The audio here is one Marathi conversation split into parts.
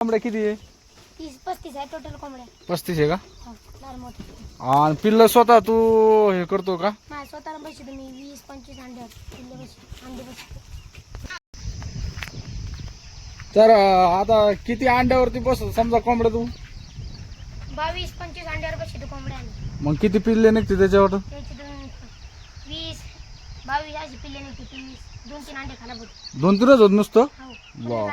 कोंबड्या किती आहे? तीस पस्तीस आहे टोटल कोंबड्या. पस्तीस आहे का? हो लहान मोठे. आणि पिल्लं स्वतः तू हे करतो का? माझ्या स्वतःला वीस पंचवीस अंडे किल्ले अंडे बसतो तर अं, आता किती अंड्यावरती बस समजा कोंबड्या तू? बावीस पंचवीस अंड्यावर बसतो कोंबड्या मग किती पिल्ले निघते त्याच्यावर? त्याचे दोन वीस बावीस अशी पिल्ले निघते दोन तीन अंडे खाला बोलतो दोन तीनच होत नुसतं? हो वाव.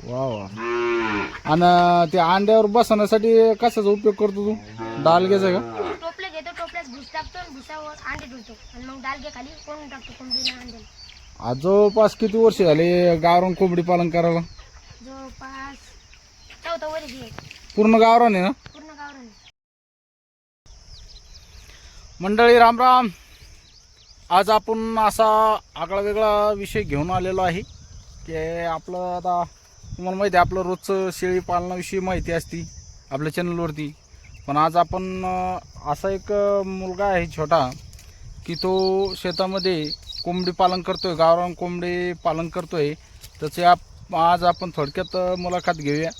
काढते ते. वा वा. आणि त्या अंड्यावर बसण्यासाठी कशाचा उपयोग करतो तू? डाल घ्यायचा का? टोपलं घेतो टोपल्यात भुस टाकतो आणि भुसावर अंडे ठेवतो आणि मग डाल घे खाली कोण टाकतो कोंबडीला अंड्याला आज जवळपास किती वर्ष झाले गावरान कोंबडी पालन करायला? जवळपास चौथा वर्ष पूर्ण गावरान आहे ना? पूर्ण गावरान मंडळी राम राम. आज आपण असा आगळा वेगळा विषय घेऊन आलेलो आहे की आपलं आता तुम्हाला माहिती आहे आपलं रोजचं शेळी पालनाविषयी माहिती असती आपल्या चॅनलवरती पण आज आपण असा एक मुलगा आहे छोटा की तो शेतामध्ये कोंबडी पालन करतो आहे गावरान कोंबडी पालन करतो आहे त्याचे आप आज आपण थोडक्यात मुलाखत घेऊया.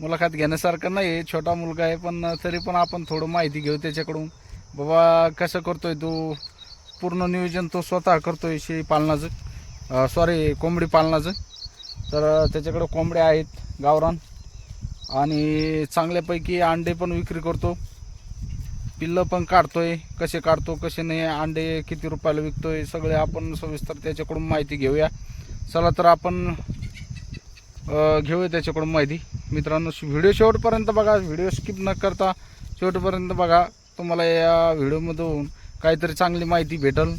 मुलाखत घेण्यासारखं नाही आहे छोटा मुलगा आहे पण तरी पण आपण थोडं माहिती घेऊ त्याच्याकडून. बाबा कसं करतो आहे तो? पूर्ण नियोजन तो स्वतः करतो आहे शेळी पालनाचं. सॉरी कोंबडी पालनाचं. तर त्याच्याकडं कोंबड्या आहेत गावरान. आणि चांगल्यापैकी अंडे पण विक्री करतो. पिल्लं पण काढतोय कसे काढतो कसे नाही अंडे किती रुपयाला विकतोय सगळे आपण सविस्तर त्याच्याकडून माहिती घेऊया. चला तर आपण घेऊया त्याच्याकडून माहिती. मित्रांनो व्हिडिओ शेवटपर्यंत बघा व्हिडिओ स्किप न करता शेवटपर्यंत बघा. तुम्हाला या व्हिडिओमधून काहीतरी चांगली माहिती भेटल.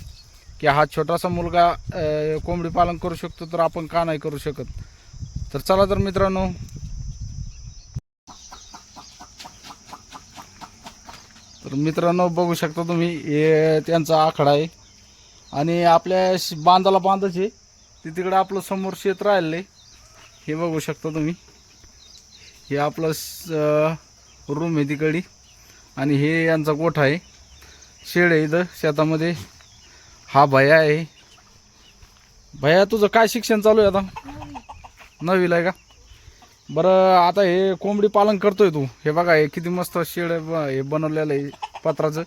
की हा छोटासा मुलगा कोंबडी पालन करू शकतो तर आपण का नाही करू शकत? तर चला तर मित्रांनो. तर मित्रांनो बघू शकता तुम्ही हे त्यांचा आखाडा आहे. आणि आपल्या श- बांधाला बांधच आहे. ते तिकडं आपलं समोर शेत राहिलेलं आहे. हे बघू शकता तुम्ही. हे आपलं रूम आहे तिकडे. आणि हे यांचा गोठा आहे. शेड आहे इथं शेतामध्ये. हा भया आहे. भया तुझं काय शिक्षण चालू आहे आता? नववीला आहे का? बरं आता हे कोंबडी पालन करतोय तू. हे बघा हे किती मस्त शेड ब- हे बनवलेलं आहे पत्राचं.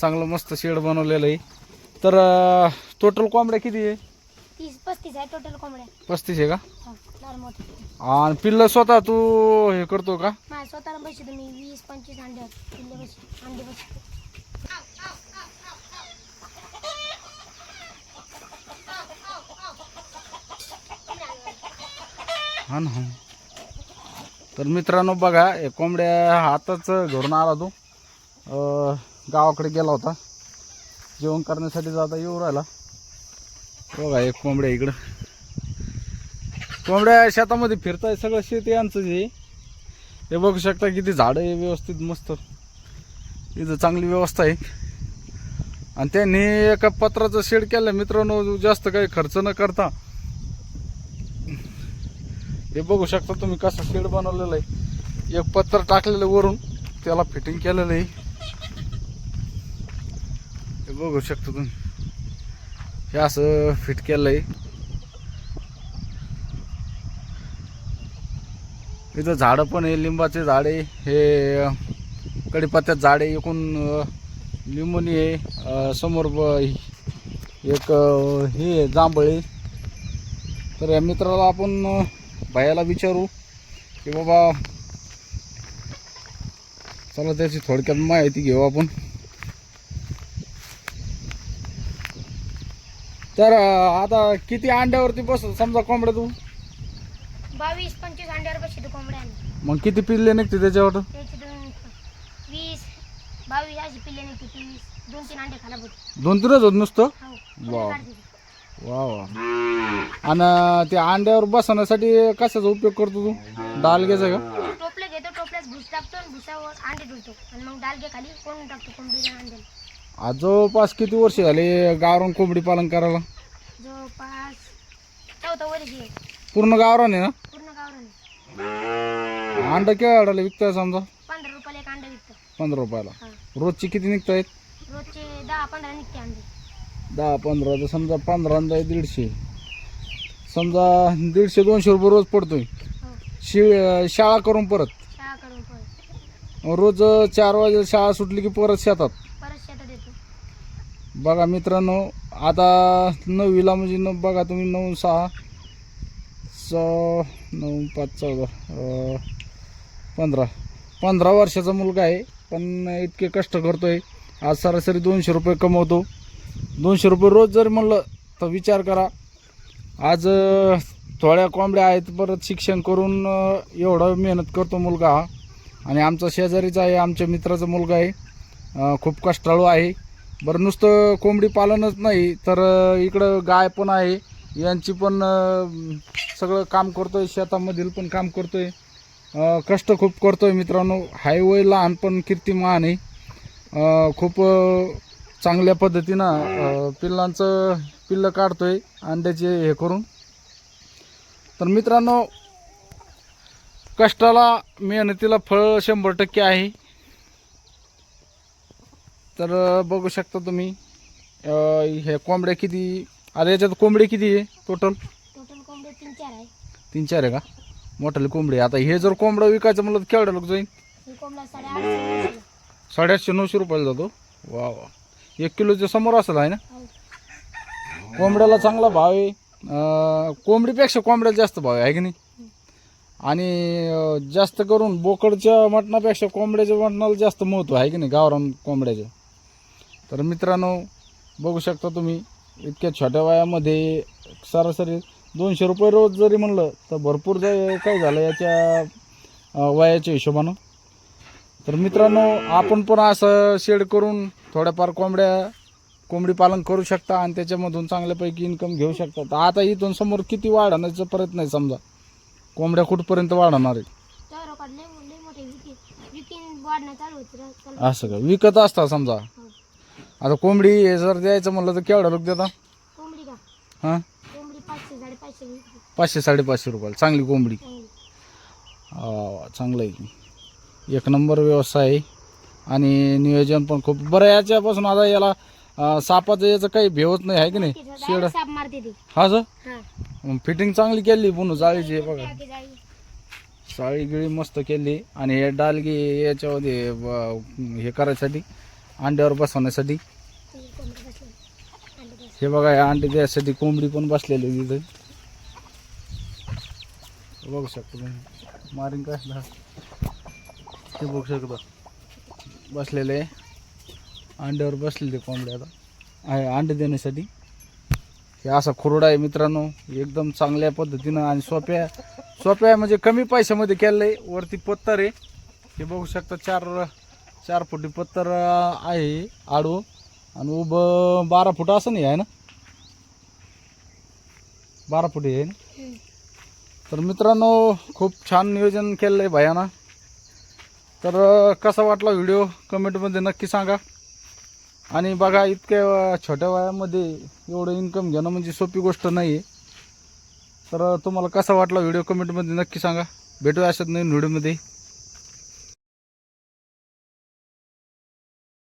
चांगलं मस्त शेड बनवलेलं आहे. तर टोटल कोंबड्या किती आहे? तीस पस्तीस आहे टोटल कोंबड्या. पस्तीस आहे का? हो लहान मोठे. आणि पिल्लं स्वतः तू हे करतो का? माझ्या स्वतःला बसतो मी. वीस पंचवीस अंडे किल्ले बसतो अंडे बसतो हा ना तर मित्रांनो बघा हे कोंबड्या हातच घरून आला तो. गावाकडे गेला होता. जेवण करण्यासाठी जाता येऊ राहिला. बघा एक कोंबड्या इकडं. कोंबड्या शेतामध्ये फिरताय सगळं शेत यांचं हे हे बघू शकता किती झाडं आहे व्यवस्थित मस्त. इथं चांगली व्यवस्था आहे. आणि त्यांनी एका पत्राचं शेड केलं. मित्रांनो जास्त काही खर्च न करता हे बघू शकता तुम्ही कसं शेड बनवलेलं आहे. एक पत्र टाकलेलं वरून त्याला फिटिंग केलेलं आहे. हे बघू शकता तुम्ही. हे असं फिट केलं आहे इथं झाडं पण आहे लिंबाचे झाड आहे. हे कडीपत्त्यात झाड आहे एकूण अं, लिंबुनी आहे समोर एक हे आहे, जांभळ आहे. तर या मित्राला आपण अं, भैयाला विचारू की बाबा चला त्याची थोडक्यात माहिती घेऊ आपण. तर आता किती अंड्यावरती बस? समजा कोंबड्या तू. बावीस पंचवीस अंड्यावर बसतो कोंबड्या मग किती पिल्ले निघते त्याच्यावर? त्याचे दोन वीस बावीस अशी पिल्ले निघते दोन तीन अंडे खाला दोन तीनच होत नुसतं? हो ते. वा वा. आणि त्या अंड्यावर बसण्यासाठी कशाचा उपयोग करतो तू? डाल घ्यायचा का? टोपलं घेतो टोपल्यात भुस टाकतो आणि भुसावर अंडे ठेवतो आणि मग डाल घे खाली कोण टाकतो कोंबडीला अंड्याला आज जवळपास किती वर्ष झाले गावरान कोंबडी पालन करायला? जवळपास चौथा वर्ष आहे. पूर्ण गावरान आहे ना? पूर्ण गावरान अंडा केव्हा अडायला विकताय समजा? पंधरा रुपयाला एक अंडा विकतो. पंधरा रुपयाला. हा. रोजची किती निघतायत? रोजचे दहा पंधरा निघते अंडे. दहा पंधरा तर समजा पंधरा आणि दीडशे. समजा दीडशे दोनशे रुपये रोज पडतोय. हो. शि शाळा करून परत. शाळा करून परत. रोज चार वाजे शाळा सुटली की परत शेतात. परत शेतात येतो. बघा मित्रांनो आता नववीला म्हणजे न बघा तुम्ही नऊ सहा स नऊ पाच चौदा अं, पंधरा. पंधरा वर्षाचा मुलगा आहे पण इतके कष्ट करतोय. आज सरासरी दोनशे रुपये कमवतो. दोनशे रुपये रोज जर म्हणलं तर विचार करा. आज थोड्या कोंबड्या आहेत परत शिक्षण करून एवढं मेहनत करतो मुलगा हा. आणि आमचा शेजारीचा आहे आमच्या मित्राचा मुलगा आहे. खूप कष्टाळू आहे. बरं नुसतं कोंबडी पालनच नाही तर इकडं गाय पण आहे. यांची पण सगळं काम करतो आहे शेतामधील पण काम करतो आहे कष्ट खूप करतो आहे मित्रांनो. हाय वय लहान पण कीर्तिमान आहे. खूप चांगल्या पद्धतीनं पिल्लांचं पिल्लं काढतोय अंड्याचे हे करून. तर मित्रांनो कष्टाला मेहनतीला फळ शंभर टक्के आहे. तर बघू शकता तुम्ही हे कोंबड्या किती आता याच्यात कोंबडे किती आहे टोटल तीन चार आहे. तीन चार आहे का? मोठाले कोंबडे आता हे जर कोंबडं विकायचं म्हणलं तर केवढं लोक जाईल साडेआठशे नऊशे रुपयाला जातो. वा वा. एक किलोच्या समोर असेल आहे ना? कोंबड्याला चांगला भाव आहे. अं, कोंबडीपेक्षा कोंबड्याला जास्त भाव आहे है की नाही? आणि अं, जास्त करून बोकडच्या मटणापेक्षा कोंबड्याच्या मटणाला जास्त महत्त्व आहे की नाही? गावरान कोंबड्याचं. तर मित्रांनो बघू शकता तुम्ही इतक्या छोट्या वयामध्ये सरासरी दोनशे रुपये रोज जरी म्हणलं तर भरपूर जे काय झालं याच्या अं, वयाच्या हिशोबानं. तर मित्रांनो आपण पण असं शेड करून थोड्याफार कोंबड्या कोंबडी पालन करू शकता आणि त्याच्यामधून चांगल्यापैकी इन्कम घेऊ शकता. तर आता इथून समोर किती वाढण्याचा प्रयत्न आहे समजा? कोंबड्या कुठपर्यंत वाढणार आहे असं का? विकत असता समजा? हो. आता कोंबडी हे जर द्यायचं म्हणलं तर केवढा लोक देता? हां? पाचशे साडेपाचशे रुपयाला. चांगली कोंबडी. चांगली. हा, चांगलं आहे. की एक नंबर व्यवसाय आहे आणि नियोजन पण खूप बरं याच्यापासून आता याला अं, सापाचं याचं काही भेवत नाही आहे की नाही शेड direct साप मारते ती हा सर हा फिटिंग चांगली केली पुन्हा जाळीची हे बघा टाकी. साळी गिळी मस्त केली आणि हे डालगी याच्यामध्ये ब- हे करायसाठी अंड्यावर बसवण्यासाठी ती कोंबडी बसलेली. अंडे बसले. हे बघा या अंडे द्यायसाठी कोंबडी पण बसलेली आहे तिथे बघू शकता तुम्ही मारीन काय. हे बघू शकता. बसलेले आहे. अंड्यावर बसलेले कोंबड्या आता. आहे अंडे देण्यासाठी. हे असा खुरडा आहे मित्रांनो. एकदम चांगल्या पद्धतीनं आणि सोप्या सोप्या म्हणजे कमी पैशामध्ये केलेलं आहे वरती पत्तर आहे. हे बघू शकता चार चार फुटी पत्तर आहे आडू आणि उभं बारा फूट असं नाही आहे ना? बारा फुटी आहे ना? तर मित्रांनो खूप छान नियोजन केलेलं आहे भयाना. तर कसा वाटला व्हिडिओ? कमेंटमध्ये नक्की सांगा. आणि बघा इतक्या छोट्या वयामध्ये एवढं इन्कम घेणं म्हणजे सोपी गोष्ट नाही आहे तर तुम्हाला कसा वाटला व्हिडिओ? कमेंटमध्ये नक्की सांगा. भेटूया अशाच नवीन व्हिडिओमध्ये